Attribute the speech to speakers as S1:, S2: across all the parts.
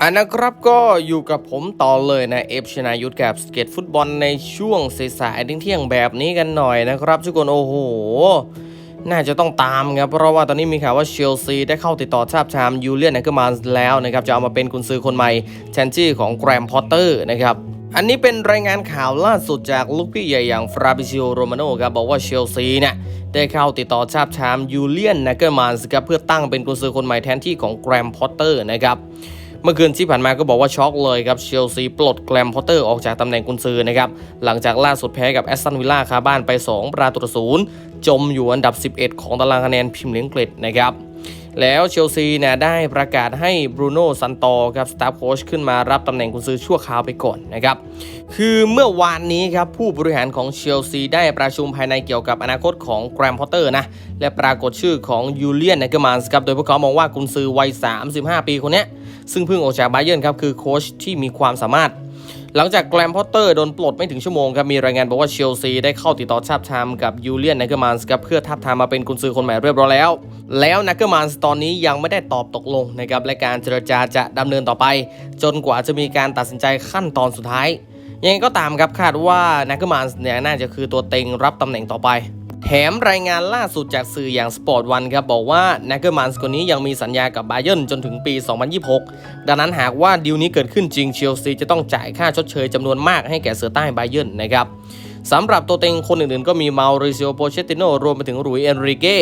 S1: อันนะครับก็อยู่กับผมต่อเลยนะเอฟชนายุทธกับสเก็ตฟุตบอลในช่วงสายๆเที่ยงแบบนี้กันหน่อยนะครับทุกคนโอ้โห น่าจะต้องตามครับเพราะว่าตอนนี้มีข่าวว่าเชลซีได้เข้าติดต่อทราบชามยูเลียนแนเกอร์มานแล้วนะครับจะเอามาเป็นกุนซือคนใหม่แทนที่ของแกรมพอตเตอร์นะครับอันนี้เป็นรายงานข่าวล่าสุดจากลูกพี่ใหญ่อย่างฟราบิซิโอโรมาโนครับบอกว่าเชลซีเนี่ยได้เข้าติดต่อทราบชามยูเลียนแนเกอร์มานครับเพื่อตั้งเป็นกุนซือคนใหม่แทนที่ของแกรมพอตเตอร์นะครับ เมื่อคืนที่ผ่านมาก็บอกว่าช็อกเลยครับเชลซีปลดแกรมพอตเตอร์ออกจากตำแหน่งกุนซือนะครับหลังจากล่าสุดแพ้กับแอสตันวิลล่าคาบ้านไป 2 ประตูต่อศูนย์จมอยู่อันดับ 11 ของตารางคะแนนพรีเมียร์ลีกอังกฤษนะครับแล้วเชลซีเนี่ยได้ประกาศให้บรูโน่ซันโตครับสตาฟโค้ชขึ้นมารับตำแหน่งกุนซือชั่วคราวไปก่อนนะครับคือเมื่อวานนี้ครับผู้บริหารของเชลซีได้ประชุมภายในเกี่ยวกับอนาคตของแกรมพอตเตอร์นะและปรากฏชื่อของยูเลียนเนเกอร์มานส์ครับโดยพวกเขามองว่ากุนซือวัย 35 ปีคนเนี้ย ซึ่งเพิ่งออกจากบาเยิร์นครับคือโค้ชที่มีความสามารถ หลังจากแกรมพอตเตอร์โดนปลดไม่ถึงชั่วโมงครับมีรายงานบอกว่าเชลซีได้เข้าติดต่อชาบชามกับยูเลียนนักเกอร์มานส์ครับเพื่อทับทามมาเป็นกุนซือคนใหม่เรียบร้อยแล้ว แล้วนักเกอร์มานส์ตอนนี้ยังไม่ได้ตอบตกลงนะครับและการเจรจาจะดำเนินต่อไป จนกว่าจะมีการตัดสินใจขั้นตอนสุดท้ายยังไงก็ตามครับคาดว่านักเกอร์มานส์เนี่ยน่าจะคือตัวเต็งรับตำแหน่งต่อไป แถมรายงานล่าสุดจากสื่ออย่าง Sport One ครับบอกว่านักเกอร์มันส์คนนี้ยังมีสัญญากับบาเยิร์นจนถึงปี 2026 ดังนั้นหากว่าดีลนี้เกิดขึ้นจริงเชลซีจะต้องจ่ายค่าชดเชยจำนวนมากให้แก่เสือใต้บาเยิร์นนะครับสำหรับตัวเต็งคนอื่นๆ ก็มีมาริซิโอโปเชติโนรวมไปถึงรุยเอนริเก้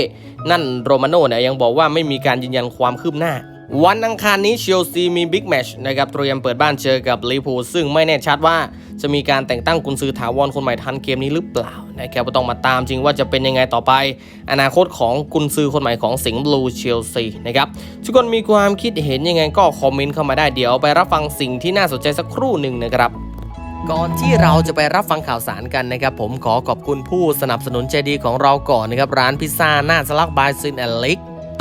S1: นั่นโรมาโน่เนี่ยยังบอกว่าไม่มีการยืนยันความคืบหน้า วันอังคารนี้เชลซีมีบิ๊กแมชนะครับเตรียมเปิดบ้านเจอกับลิเวอร์พูลซึ่งไม่แน่ชัดว่าจะมีการแต่งตั้งกุนซือถาวรคนใหม่ทันเกมนี้หรือเปล่านะครับก็ต้องมาตามจริงว่าจะเป็นยังไงต่อไป อนาคตของกุนซือคนใหม่ของสิงห์บลูเชลซีนะครับทุกคนมีความคิดเห็นยังไงก็คอมเมนต์เข้ามาได้เดี๋ยวไปรับฟังสิ่งที่น่าสนใจสักครู่หนึ่งนะครับก่อนที่เราจะไปรับฟังข่าวสารกันนะครับผมขอขอบคุณผู้สนับสนุนใจดีของเราก่อนนะครับร้านพิซซ่าหน้าสลักบายซินแอนลิก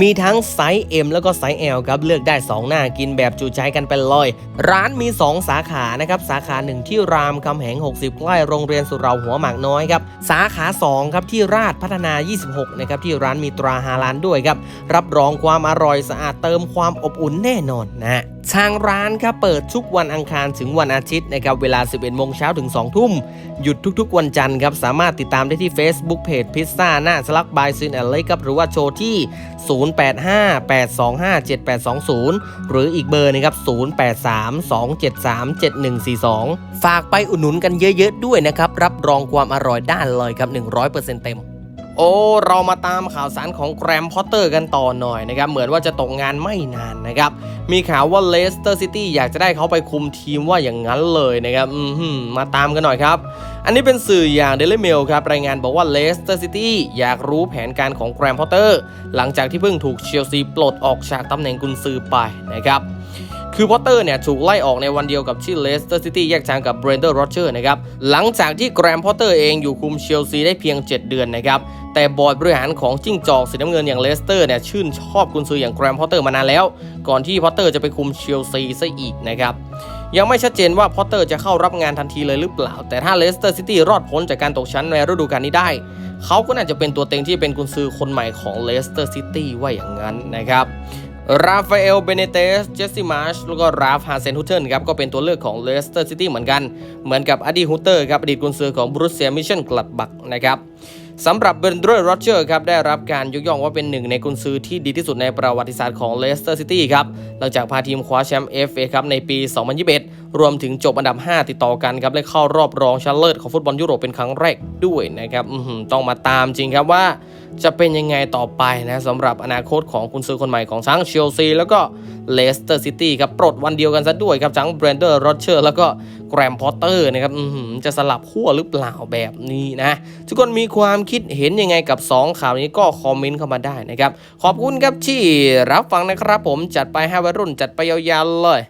S1: มีทั้งไซส์ M แล้วก็ไซส์ L ครับ เลือกได้ 2 หน้ากินแบบจุใจกันไปเลยร้านมี 2 สาขานะครับ สาขา 1 ที่รามคำแหง 60 ใกล้โรงเรียนสุเหราหัวหมากน้อยครับ สาขา 2 ครับที่ราชพัฒนา 26 นะครับ ที่ร้านมีตราฮาลานด้วยครับ รับรองความอร่อยสะอาดเติมความอบอุ่นแน่นอนนะทางร้านครับเปิดทุกวันอังคารถึงวันอาทิตย์นะครับเวลา 11โมงเช้าถึง 2 ทุ่ม หยุดทุกๆ วันจันทร์ครับสามารถติดตามได้ที่ Facebook Page พิซซ่าหน้าสลักบายซินแอนเลยครับหรือว่าโชว์ที่0858257820 หรืออีกเบอร์นะครับ0832737142 ฝากไปอุดหนุนกันเยอะๆด้วยนะครับ รับรองความอร่อยได้เลยครับ 100%เต็ม โอ้ เรามาตามข่าวสารของแกรมพอตเตอร์กันต่อหน่อยนะครับ เหมือนว่าจะตกงานไม่นานนะครับ มีข่าวว่าเลสเตอร์ซิตี้อยากจะได้เขาไปคุมทีมว่าอย่างนั้นเลยนะครับอือหือมาตามกันหน่อยครับ อันนี้เป็นสื่ออย่าง Daily Mail ครับ รายงานบอกว่าเลสเตอร์ซิตี้อยากรู้แผนการของแกรมพอตเตอร์ หลังจากที่เพิ่งถูกเชลซีปลดออกจากตำแหน่งกุนซือไปนะครับ คือพอตเตอร์เนี่ยถูกไล่ออกในวันเดียวกับที่เลสเตอร์ซิตี้แยกทางกับเบรนเดอร์โรเจอร์นะครับ หลังจากที่แกรมพอตเตอร์เองอยู่คุมเชลซีได้เพียง 7 เดือนนะครับ แต่บอร์ดบริหารของจิ้งจอกสีน้ำเงินอย่างเลสเตอร์เนี่ยชื่นชอบกุนซืออย่างแกรมพอตเตอร์มานานแล้ว ก่อนที่พอตเตอร์จะไปคุมเชลซีซะอีกนะครับยังไม่ชัดเจนว่าพอตเตอร์จะเข้ารับงานทันทีเลยหรือเปล่า แต่ถ้าเลสเตอร์ซิตี้รอดพ้นจากการตกชั้นในฤดูกาลนี้ได้ เขาก็น่าจะเป็นตัวเต็งที่เป็นกุนซือคนใหม่ของเลสเตอร์ซิตี้ว่าอย่างนั้นนะครับ ราฟาเอล เบเนเตส เจสซี่มาร์ช แล้วก็ราฟ ฮาเซนฮุเทนครับ ก็เป็นตัวเลือกของเลสเตอร์ซิตี้เหมือนกัน เหมือนกับอดีฮุเตอร์ครับ อดีตกุนซือของบรูเซียมิชชั่นกลับบักนะครับสำหรับเบนเดอร์โรเจอร์ครับ ได้รับการยกย่องว่าเป็นหนึ่งในกุนซือที่ดีที่สุดในประวัติศาสตร์ของเลสเตอร์ซิตี้ครับ หลังจากพาทีมคว้าแชมป์เอฟเอครับในปี 2021 รวมถึงจบอันดับ 5 ติดต่อกันครับและเข้ารอบรองชนะเลิศของฟุตบอลยุโรปเป็นครั้งแรกด้วยนะครับต้องมาตามจริงครับว่าจะเป็นยังไงต่อไปนะสำหรับอนาคตของกุนซือคนใหม่ของทั้งเชลซีแล้วก็เลสเตอร์ซิตี้ครับปลดวันเดียวกันซะด้วยครับทั้งเบรนเดอร์โรเจอร์แล้วก็แกรมพอตเตอร์นะครับจะสลับขั้วหรือเปล่าแบบนี้นะ ทุกคนมีความคิดเห็นยังไงกับ 2 ข่าวนี้ก็คอมเมนต์เข้ามาได้นะครับ ขอบคุณครับที่รับฟังนะครับผมจัดไปให้วัยรุ่นจัดไปยาวๆเลย